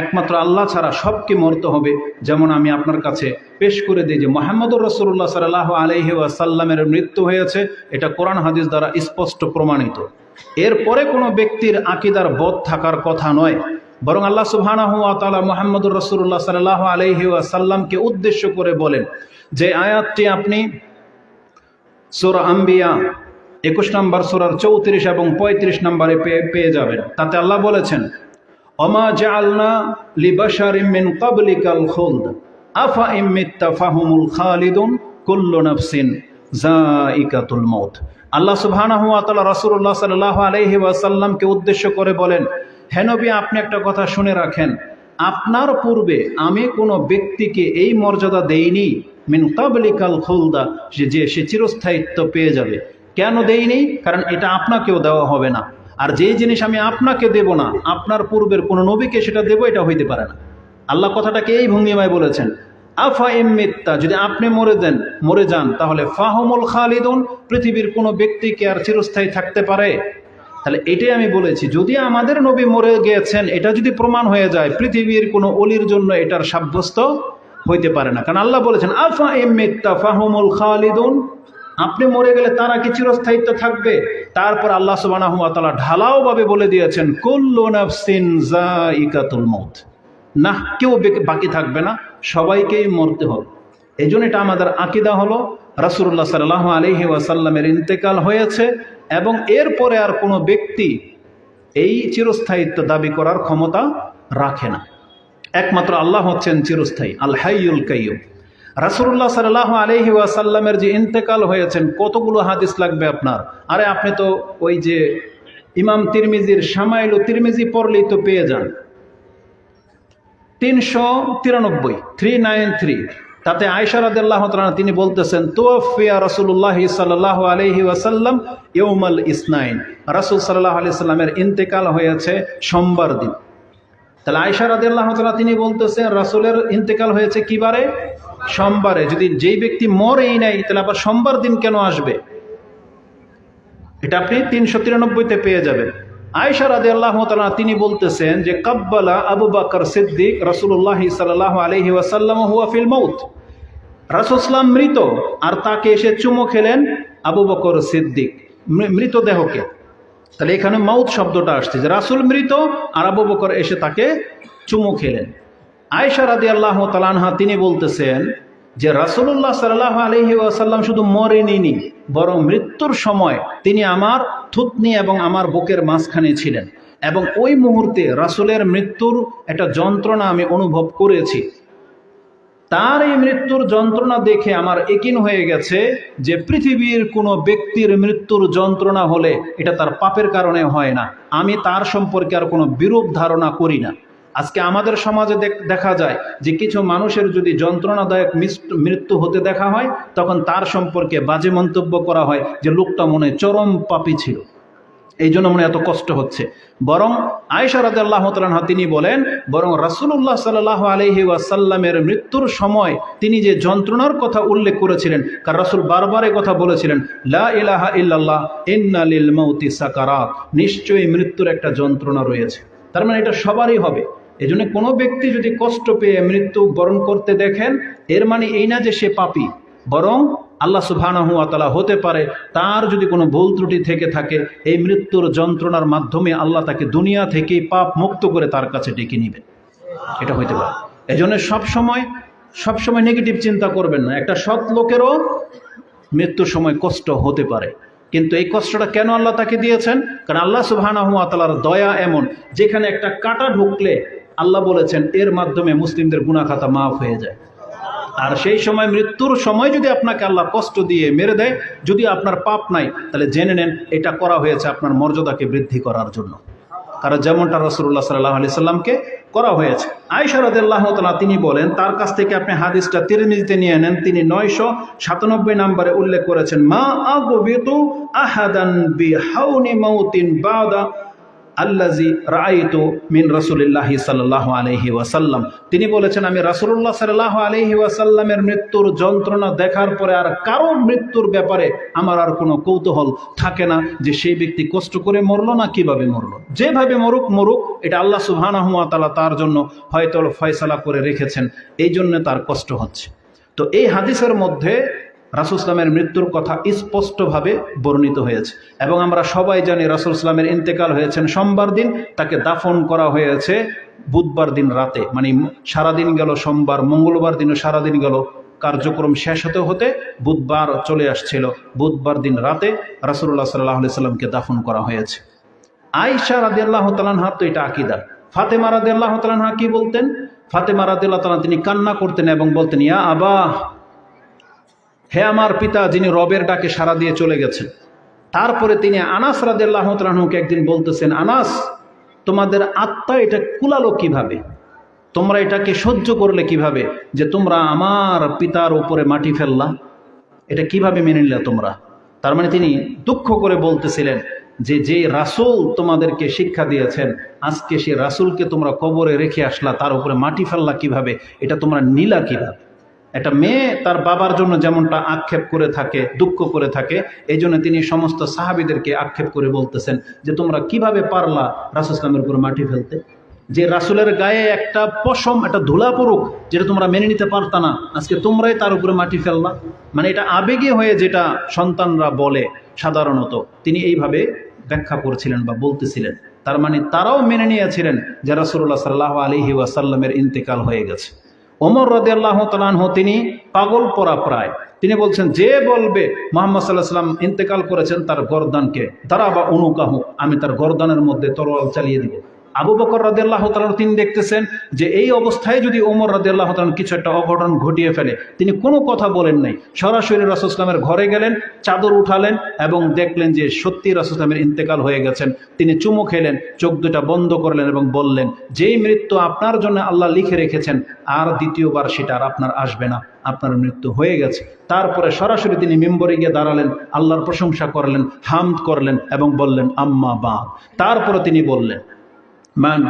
একমাত্র আল্লাহ ছাড়া সবকে মরতে হবে। যেমন আমি আপনার কাছে পেশ করে দিই যে মোহাম্মদুর রসুল্লাহ সাল্লাহ আলহি আসাল্লামের মৃত্যু হয়েছে। এটা কোরআন হাদিস দ্বারা স্পষ্ট প্রমাণিত। এরপরে কোনো ব্যক্তির আকিদার বোধ থাকার কথা নয়। বরং আল্লাহ সুবহানাহু তাআলা মুহাম্মদুর রাসূলুল্লাহ সাল্লাল্লাহু আলাইহি ওয়াসাল্লামকে উদ্দেশ্য করে বলেন যে আয়াতটি আপনি সূরা আম্বিয়া একুশ নম্বর, সূরার চৌত্রিশ এবং পঁয়ত্রিশ নম্বরে পেয়ে পেয়ে যাবেন। তাতে আল্লাহ বলেছেন অমা জাআলনা লিবাশারিম মিন ক্বাবলিকাল খুলদ। আফা ইম মিত্তা ফাহুমুল খালিদুন কুল্লু নাফসিন জাইকাতুল মউত। আল্লাহ সুবহানাহু ওয়া তাআলা রাসূলুল্লাহ সাল্লাল্লাহু আলাইহি ওয়াসাল্লামকে উদ্দেশ্য করে বলেন, হে নবী, আপনি একটা কথা শুনে রাখেন। আপনার পূর্বে আমি কোনো ব্যক্তিকে এই মর্যাদা দেইনি। মিন কাবলিকাল খুলদা যে, সে চিরস্থায়িত্ব পেয়ে যাবে। কেন দেইনি? কারণ এটা আপনাকেও দেওয়া হবে না। আর যেই জিনিস আমি আপনাকে দেব না, আপনার পূর্বের কোনো নবীকে সেটা দেব, এটা হইতে পারে না। আল্লাহ কথাটাকে এই ভঙ্গিমায় বলেছেন, আফা এমিত্তা যদি আপনি মরে দেন, মরে যান, তাহলে ফাহমুল খালিদুন, পৃথিবীর কোনো ব্যক্তিকে আর চিরস্থায়ী থাকতে পারে? তাহলে এটাই আমি বলেছি, যদি আমাদের নবী মরে গিয়েছেন এটা যদি প্রমাণ হয়ে যায়, পৃথিবীর কোনো অলির জন্য এটার সাব্যস্ত হইতে পারে না। কারণ আল্লাহ বলেছেন, আফা এমিত্তা ফাহমুল খালিদুন আপনি মরে গেলে তারা কি চিরস্থায়িত্ব থাকবে? তারপর আল্লাহ তাআলা ঢালাওভাবে বলে দিয়েছেন, কুল্লু নাফসিন যায়িকাতুল মউত। না কেউ বাকি থাকবে না, সবাইকেই মরতে হবে। এই জন্য এটা আমাদের আকিদা হলো, রাসূলুল্লাহ সাল্লাল্লাহু আলাইহি ওয়াসাল্লামের ইন্তেকাল হয়েছে এবং এরপরে আর কোনো ব্যক্তি এই চিরস্থায়িত্ব দাবি করার ক্ষমতা রাখে না। একমাত্র আল্লাহ হচ্ছেন চিরস্থায়ী আল হাইয়ুল কাইয়ুম। রাসূলুল্লাহ সাল্লাল্লাহু আলাইহি ওয়াসাল্লামের যে ইন্তেকাল হয়েছেন, কতগুলো হাদিস লাগবে আপনার? আরে আপনি তো ওই যে ইমাম তিরমিজির সামাইল ও তিরমিজি পড়লেই তো পেয়ে যান। তিনশো তিরানব্বই, থ্রি নাইন থ্রি। তাতে আয়সা রাদিয়াল্লাহু তাআলা তিনি বলতেছেন, তুওয়াফিয়া রাসূলুল্লাহ সাল্লাল্লাহু আলাইহি ওয়াসাল্লাম ইয়ৌমাল ইসনাইন। রাসূল সাল্লাহ আলাইহি সাল্লামের ইন্তেকাল হয়েছে সোমবার দিন। তাহলে আয়সা রাদিয়াল্লাহু তাআলা তিনি বলতেছেন, রাসুলের ইন্তেকাল হয়েছে কিবারে? সোমবারে। যদি যেই ব্যক্তি মরেই নাই, তাহলে আবার সোমবার দিন কেন আসবে? এটা আপনি তিনশো তিরানব্বইতে পেয়ে যাবেন। আয়সা রাদে আল্লাহ তালা তিনি বলতেছেন যে, কাব্বালা আবু বাকর সিদ্দিক রসুল্লাহ সাল্লাহ আলহি ওয়াসাল্লাম হুয়া ফিল মৌত রাসুসলাম মৃত, আর তাকে এসে চুমো খেলেন আবু বকর সিদ্দিক মৃতদেহকে। তাহলে এখানে মাউত শব্দটা আসছে যে রাসুল মৃত আর আবু বকর এসে তাকে চুমু খেলেন। আয়সা রাদি আল্লাহ তালানহা তিনি বলতেছেন যে রাসুল্লাহ সাল্লাহ আলহি আসাল্লাম শুধু মরেনি বরং মৃত্যুর সময় তিনি আমার থুতনি এবং আমার বুকের মাঝখানে ছিলেন। এবং ওই মুহূর্তে রাসুলের মৃত্যুর একটা যন্ত্রণা আমি অনুভব করেছি। তার এই মৃত্যুর যন্ত্রণা দেখে আমার একিন হয়ে গেছে যে পৃথিবীর কোনো ব্যক্তির মৃত্যুর যন্ত্রণা হলে এটা তার পাপের কারণে হয় না। আমি তার সম্পর্কে আর কোনো বিরূপ ধারণা করি না। আজকে আমাদের সমাজে দেখা যায় যে কিছু মানুষের যদি যন্ত্রণাদায়ক মৃত্যু হতে দেখা হয়, তখন তার সম্পর্কে বাজে মন্তব্য করা হয় যে লোকটা মনে চরম পাপী ছিল। এই জন্য মনে এত কষ্ট হচ্ছে। বরং আয়েশা রাদিয়াল্লাহু তাআলা তিনি বলেন, বরং রাসূলুল্লাহ সাল্লাল্লাহু আলাইহি ওয়াসাল্লামের মৃত্যুর সময় তিনি যে যন্ত্রণার কথা উল্লেখ করেছিলেন, কার রাসূল বারবার কথা বলেছিলেন, লা ইলাহা নিশ্চয়ই মৃত্যুর একটা যন্ত্রণা রয়েছে। তার মানে এটা সবারই হবে। এই জন্য কোনো ব্যক্তি যদি কষ্ট পেয়ে মৃত্যু বরণ করতে দেখেন, এর মানে এই না যে সে পাপী, বরং আল্লাহ সুবহানাহু ওয়া হতে পারে, তার যদি কোনো ভুল ত্রুটি থেকে থাকে, এই মৃত্যুর যন্ত্রণার মাধ্যমে আল্লাহ তাকে দুনিয়া থেকে পাপ মুক্ত করে তার কাছে ডেকে নেবেন। এটা হইতে পারে। এই জন্য সবসময় সবসময় নেগেটিভ চিন্তা করবেন না। একটা সৎ লোকেরও মৃত্যুর সময় কষ্ট হতে পারে। কিন্তু এই কষ্টটা কেন আল্লাহ তাকে দিয়েছেন? কারণ আল্লাহ সুবহানাহু ওয়া তাআলার দয়া এমন, যেখানে একটা কাটা ঢুকলে আল্লাহ বলেছেন, এর মাধ্যমে মুসলিমদের গুনাহ খাতা মাফ হয়ে যায়। আর সেই সময় মৃত্যুর সময় যদি আপনাকে আল্লাহ কষ্ট দিয়ে মেরে দেয়, যদি আপনার পাপ নাই, তাহলে জেনে নেন এটা করা হয়েছে আপনার মর্যাদাকে বৃদ্ধি করার জন্য। কারণ যেমনটা রসুল্লাহ সাল্লাহ আলি সাল্লামকে করা হয়েছে। আয়সা রাদিয়াল্লাহু তাআলা তিনি বলেন, তার কাছ থেকে আপনি হাদিসটা তিরমিজিতে নিয়ে নেন, তিনি নয়শো সাতানব্বই নম্বরে উল্লেখ করেছেন, মা আহাদান বি হাউনি বাদা আল্লাজি রাইতু মিন রসুলিল্লাহি সাল্লাহ আলহি ওয়াসাল্লাম। তিনি বলেছেন, আমি রাসুল্লাহ সাল্লাহ আলহি ওয়াসাল্লামের মৃত্যুর যন্ত্রণা দেখার পরে আর কারও মৃত্যুর ব্যাপারে আমার আর কোনো কৌতূহল থাকে না যে সেই ব্যক্তি কষ্ট করে মরলো না কীভাবে মরলো। যেভাবে মরুক মরুক, এটা আল্লাহ সুবহানাহুয়া তাআলা তার জন্য হয়তো ফয়সালা করে রেখেছেন। এই জন্য তার কষ্ট হচ্ছে। তো এই হাদিসের মধ্যে রাসুল ইসলামের মৃত্যুর কথা স্পষ্টভাবে বর্ণিত হয়েছে। এবং আমরা সবাই জানি রাসুল ইসলামের ইন্তেকাল হয়েছেন সোমবার দিন, তাকে দাফন করা হয়েছে বুধবার দিন রাতে। মানে সারাদিন গেল সোমবার, মঙ্গলবার দিনও সারাদিন গেল, কার্যক্রম শেষ হতে হতে বুধবার চলে আসছিল। বুধবার দিন রাতে রাসুল্লাহ সাল্লাহ সাল্লামকে দাফন করা হয়েছে। আইসা রাদি আল্লাহ তালানহা তো এটা আকিদা। ফাতেমা রাদি আল্লাহ তালানহা কি বলতেন? ফাতেমা রাদি আল্লাহ তালা তিনি কান্না করতেন এবং বলতেন, ইয়া আবা হে আমার পিতা, যিনি রবের ডাকে সাড়া দিয়ে চলে গেছেন। তারপরে তিনি আনাস রাদিল্লাহ একদিন বলতেছেন, আনাস, তোমাদের আত্মা এটা কুলালো কীভাবে? তোমরা এটাকে সহ্য করলে কীভাবে যে তোমরা আমার পিতার উপরে মাটি ফেললা? এটা কীভাবে মেনে নিলে তোমরা? তার মানে তিনি দুঃখ করে বলতেছিলেন যে যে রাসুল তোমাদেরকে শিক্ষা দিয়েছেন, আজকে সে রাসুলকে তোমরা কবরে রেখে আসলা, তার উপরে মাটি ফেললা কীভাবে? এটা তোমরা নিলা কীভাবে? একটা মেয়ে তার বাবার জন্য যেমনটা আক্ষেপ করে থাকে, দুঃখ করে থাকে, এই জন্য তিনি সমস্ত সাহাবিদেরকে আক্ষেপ করে বলতেছেন যে, তোমরা কীভাবে পারলা রাসুল ইসলামের উপরে মাটি ফেলতে? যে রাসুলের গায়ে একটা পশম, একটা ধুলা পড়ুক, যেটা তোমরা মেনে নিতে পারতা না, আজকে তোমরাই তার উপরে মাটি ফেললা? মানে এটা আবেগে হয়ে যেটা সন্তানরা বলে, সাধারণত। তিনি এইভাবে ব্যাখ্যা করছিলেন বা বলতেছিলেন। তার মানে তারাও মেনে নিয়েছিলেন যে রাসুল্লাহ সাল্লাহ আলহি ওয়াসাল্লামের ইন্তেকাল হয়ে গেছে। ওমর রদে আল্লাহ তালাহ তিনি পাগল পরা প্রায়। তিনি বলছেন, যে বলবে মোহাম্মদ সাল্লাহ সাল্লাম ইন্তেকাল করেছেন তার গরদানকে তারা বা অনুকাহ আমি তার গরদানের মধ্যে তরোয়াল চালিয়ে দিব। আবু বকর রাদিয়াল্লাহ তালার তিনি দেখতেছেন যে এই অবস্থায় যদি ওমর রাদিয়াল্লাহ তালান কিছু একটা অঘটন ঘটিয়ে ফেলে, তিনি কোনো কথা বলেন নাই। সরাসরি রাসুসলামের ঘরে গেলেন, চাদর উঠালেন এবং দেখলেন যে সত্যি রাসুসলামের ইন্তেকাল হয়ে গেছেন। তিনি চুমু খেলেন, চোখ দুটা বন্ধ করলেন এবং বললেন, যেই মৃত্যু আপনার জন্য আল্লাহ লিখে রেখেছেন, আর দ্বিতীয়বার সেটা আর আপনার আসবে না, আপনার মৃত্যু হয়ে গেছে। তারপরে সরাসরি তিনি মেম্বরে গিয়ে দাঁড়ালেন, আল্লাহর প্রশংসা করলেন, হামদ করলেন এবং বললেন, আম্মা বা তারপরে তিনি বললেন মান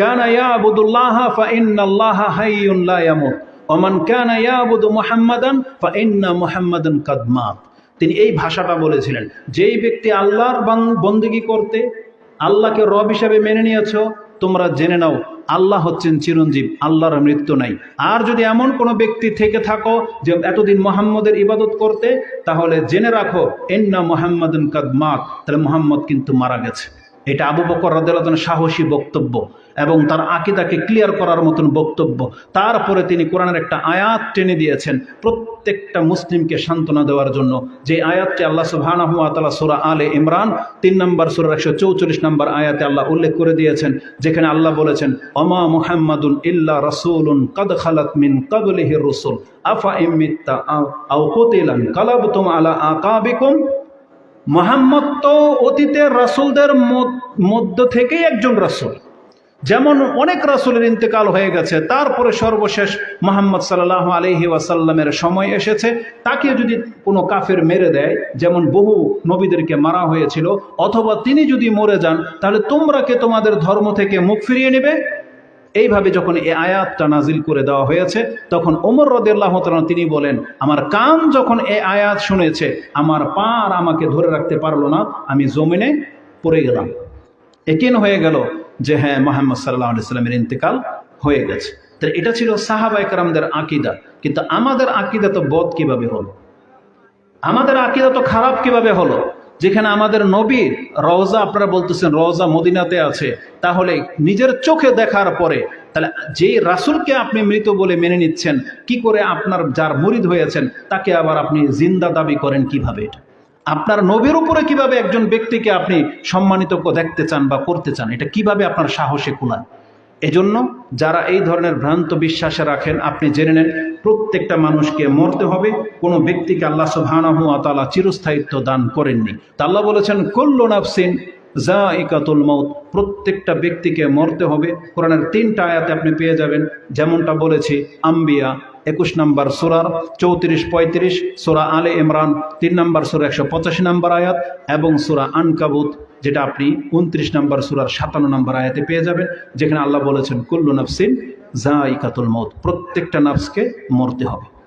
কানা ইয়াবুদুল্লাহ ফা ইন্নাল্লাহ হাইয়ুন লা ইয়ামুত ওমান কানা ইয়াবুদু মুহাম্মাদান ফা ইন্না মুহাম্মাদান কাদ মাত। তিনি এই ভাষাটা বলেছিলেন, যেই ব্যক্তি আল্লাহর বন্দী করতে আল্লাহকে রব হিসাবে মেনে নিয়েছ, তোমরা জেনে নাও, আল্লাহ হচ্ছেন চিরঞ্জীব, আল্লাহর মৃত্যু নাই। আর যদি এমন কোনো ব্যক্তি থেকে থাকো যে এতদিন মোহাম্মদের ইবাদত করতে, তাহলে জেনে রাখো এন্না মোহাম্মদ কাদ মাক তাহলে মোহাম্মদ কিন্তু মারা গেছে। এটা আবু বকর রাদিয়াল্লাহু সাহসী বক্তব্য এবং তার আকিদাকে ক্লিয়ার করার মতন বক্তব্য। তারপরে তিনি কোরআনের একটা আয়াত টেনে দিয়েছেন প্রত্যেকটা মুসলিমকে সান্ত্বনা দেওয়ার জন্য। যে আয়াতটি আল্লাহ সুবহানাহু ওয়া তাআলা সূরা আলে ইমরান, তিন নম্বর সূরার একশো চৌচল্লিশ নম্বর আয়াতে আল্লাহ উল্লেখ করে দিয়েছেন, যেখানে আল্লাহ বলেছেন অমা মুহাম্মাদুন ইল্লা রাসূলুন কাদ খালাত মিন ক্বাবলিহি রুসুল, আফা ইমিত্তা আও কুতিলান কালাবতুম আলা আকাবিকুম মোহাম্মদ তো অতীতের রাসুলদের মধ্য থেকেই একজন রাসুল। যেমন অনেক রাসুলের ইন্তেকাল হয়ে গেছে, তারপরে সর্বশেষ মোহাম্মদ সাল্লাহ আলহি ওয়াসাল্লামের সময় এসেছে। তাকে যদি কোনো কাফের মেরে দেয়, যেমন বহু নবীদেরকে মারা হয়েছিল, অথবা তিনি যদি মরে যান, তাহলে তোমরা কে তোমাদের ধর্ম থেকে মুখ ফিরিয়ে নেবে? এইভাবে যখন এই আয়াতটা নাজিল করে দেওয়া হয়েছে, তখন ওমর রদেল্লাহ তিনি বলেন, আমার কান যখন এই আয়াত শুনেছে, আমার পা আর আমাকে ধরে রাখতে পারল না, আমি জমিনে পড়ে গেলাম। একিন হয়ে গেল যে হ্যাঁ মোহাম্মদ সাল্লাহ সাল্লামের ইন্তেকাল হয়ে গেছে। তো এটা ছিল সাহাবা একরামদের আকিদা। কিন্তু আমাদের আকিদা তো বদ কীভাবে হলো? আমাদের আকিদা তো খারাপ কীভাবে হলো? যেখানে আমাদের নবীর রওজা, আপনারা বলতেছেন রওজা মদিনাতে আছে, তাহলে নিজের চোখে দেখার পরে, তাহলে যে রাসুলকে আপনি মৃত বলে মেনে নিচ্ছেন, কি করে আপনার যার মরিদ হয়েছেন, তাকে আবার আপনি জিন্দা দাবি করেন কীভাবে এটা? আপনার নবীর উপরে কীভাবে একজন ব্যক্তিকে আপনি সম্মানিত দেখতে চান বা করতে চান, এটা কীভাবে আপনার সাহসে কুলান এজন্য যারা এই ধরনের ভ্রান্ত বিশ্বাসে রাখেন, আপনি জেনে নেন প্রত্যেকটা মানুষকে মরতে হবে। কোনো ব্যক্তিকে আল্লাহ সুবহানাহু আতালা চিরস্থায়িত্ব দান করেননি। তা আল্লাহ বলেছেন, কল্লু নাফসিন জা ইকাতুল মৌত প্রত্যেকটা ব্যক্তিকে মরতে হবে। কোরআনের তিনটা আয়াতে আপনি পেয়ে যাবেন। যেমনটা বলেছি, আম্বিয়া, একুশ নম্বর সুরার চৌত্রিশ পঁয়ত্রিশ, সুরা আলে ইমরান, তিন নম্বর সুরা একশো পঁচাশি নম্বর আয়াত এবং সুরা আনকাবুত, যেটা আপনি উনত্রিশ নম্বর সুরার সাতান্ন নম্বর আয়াতে পেয়ে যাবেন, যেখানে আল্লাহ বলেছেন, কুল্লু নফসিন জাইকাতুল মত প্রত্যেকটা নার্সকে মরতে হবে।